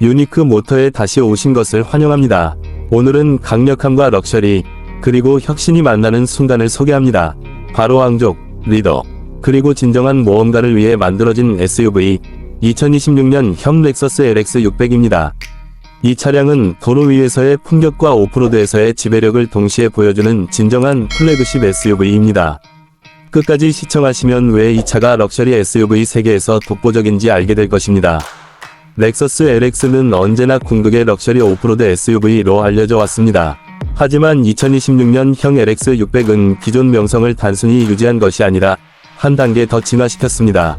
유니크 모터에 다시 오신 것을 환영합니다. 오늘은 강력함과 럭셔리, 그리고 혁신이 만나는 순간을 소개합니다. 바로 왕족, 리더, 그리고 진정한 모험가를 위해 만들어진 SUV 2026년 형 렉서스 LX 600입니다. 이 차량은 도로 위에서의 풍격과 오프로드에서의 지배력을 동시에 보여주는 진정한 플래그십 SUV입니다. 끝까지 시청하시면 왜 이 차가 럭셔리 SUV 세계에서 독보적인지 알게 될 것입니다. 렉서스 LX는 언제나 궁극의 럭셔리 오프로드 SUV로 알려져 왔습니다. 하지만 2026년형 LX 600은 기존 명성을 단순히 유지한 것이 아니라 한 단계 더 진화시켰습니다.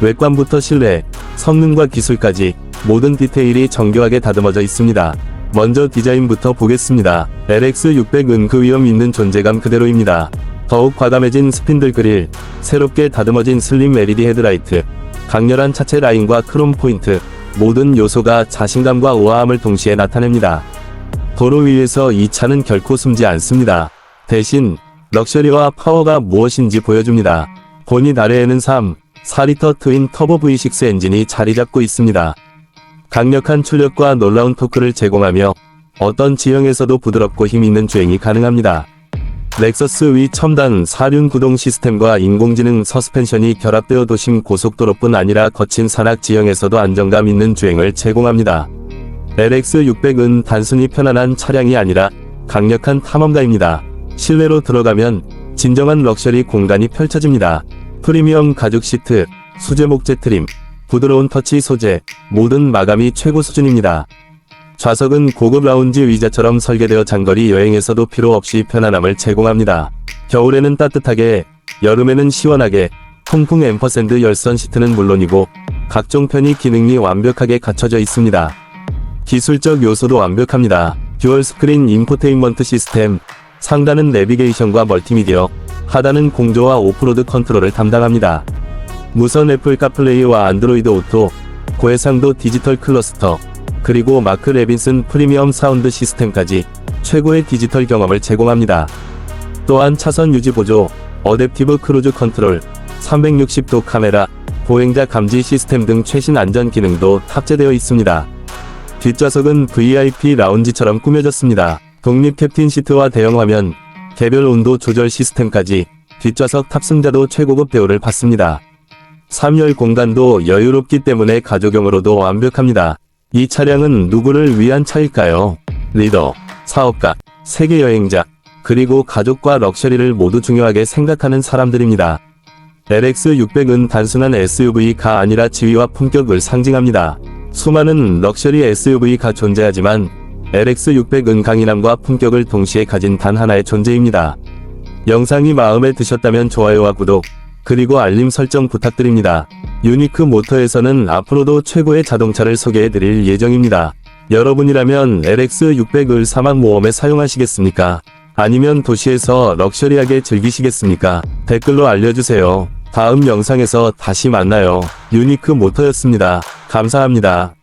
외관부터 실내, 성능과 기술까지 모든 디테일이 정교하게 다듬어져 있습니다. 먼저 디자인부터 보겠습니다. LX 600은 그 위험 있는 존재감 그대로입니다. 더욱 과감해진 스핀들 그릴, 새롭게 다듬어진 슬림 LED 헤드라이트, 강렬한 차체 라인과 크롬 포인트, 모든 요소가 자신감과 우아함을 동시에 나타냅니다. 도로 위에서 이 차는 결코 숨지 않습니다. 대신 럭셔리와 파워가 무엇인지 보여줍니다. 본인 아래에는 3, 4리터 트윈 터보 V6 엔진이 자리 잡고 있습니다. 강력한 출력과 놀라운 토크를 제공하며 어떤 지형에서도 부드럽고 힘있는 주행이 가능합니다. 렉서스 위 첨단 사륜 구동 시스템과 인공지능 서스펜션이 결합되어 도심 고속도로뿐 아니라 거친 산악 지형에서도 안정감 있는 주행을 제공합니다. LX600은 단순히 편안한 차량이 아니라 강력한 탐험가입니다. 실내로 들어가면 진정한 럭셔리 공간이 펼쳐집니다. 프리미엄 가죽 시트, 수제 목재 트림, 부드러운 터치 소재, 모든 마감이 최고 수준입니다. 좌석은 고급 라운지 의자처럼 설계되어 장거리 여행에서도 필요 없이 편안함을 제공합니다. 겨울에는 따뜻하게, 여름에는 시원하게, 통풍 앰퍼샌드 열선 시트는 물론이고 각종 편의 기능이 완벽하게 갖춰져 있습니다. 기술적 요소도 완벽합니다. 듀얼 스크린 인포테인먼트 시스템, 상단은 내비게이션과 멀티미디어, 하단은 공조와 오프로드 컨트롤을 담당합니다. 무선 애플 카플레이와 안드로이드 오토, 고해상도 디지털 클러스터, 그리고 마크 레빈슨 프리미엄 사운드 시스템까지 최고의 디지털 경험을 제공합니다. 또한 차선 유지 보조, 어댑티브 크루즈 컨트롤, 360도 카메라, 보행자 감지 시스템 등 최신 안전 기능도 탑재되어 있습니다. 뒷좌석은 VIP 라운지처럼 꾸며졌습니다. 독립 캡틴 시트와 대형 화면, 개별 온도 조절 시스템까지 뒷좌석 탑승자도 최고급 대우를 받습니다. 3열 공간도 여유롭기 때문에 가족용으로도 완벽합니다. 이 차량은 누구를 위한 차일까요? 리더, 사업가, 세계 여행자, 그리고 가족과 럭셔리를 모두 중요하게 생각하는 사람들입니다. LX600은 단순한 SUV가 아니라 지위와 품격을 상징합니다. 수많은 럭셔리 SUV가 존재하지만 LX600은 강인함과 품격을 동시에 가진 단 하나의 존재입니다. 영상이 마음에 드셨다면 좋아요와 구독, 그리고 알림 설정 부탁드립니다. 유니크 모터에서는 앞으로도 최고의 자동차를 소개해드릴 예정입니다. 여러분이라면 LX600을 사막 모험에 사용하시겠습니까? 아니면 도시에서 럭셔리하게 즐기시겠습니까? 댓글로 알려주세요. 다음 영상에서 다시 만나요. 유니크 모터였습니다. 감사합니다.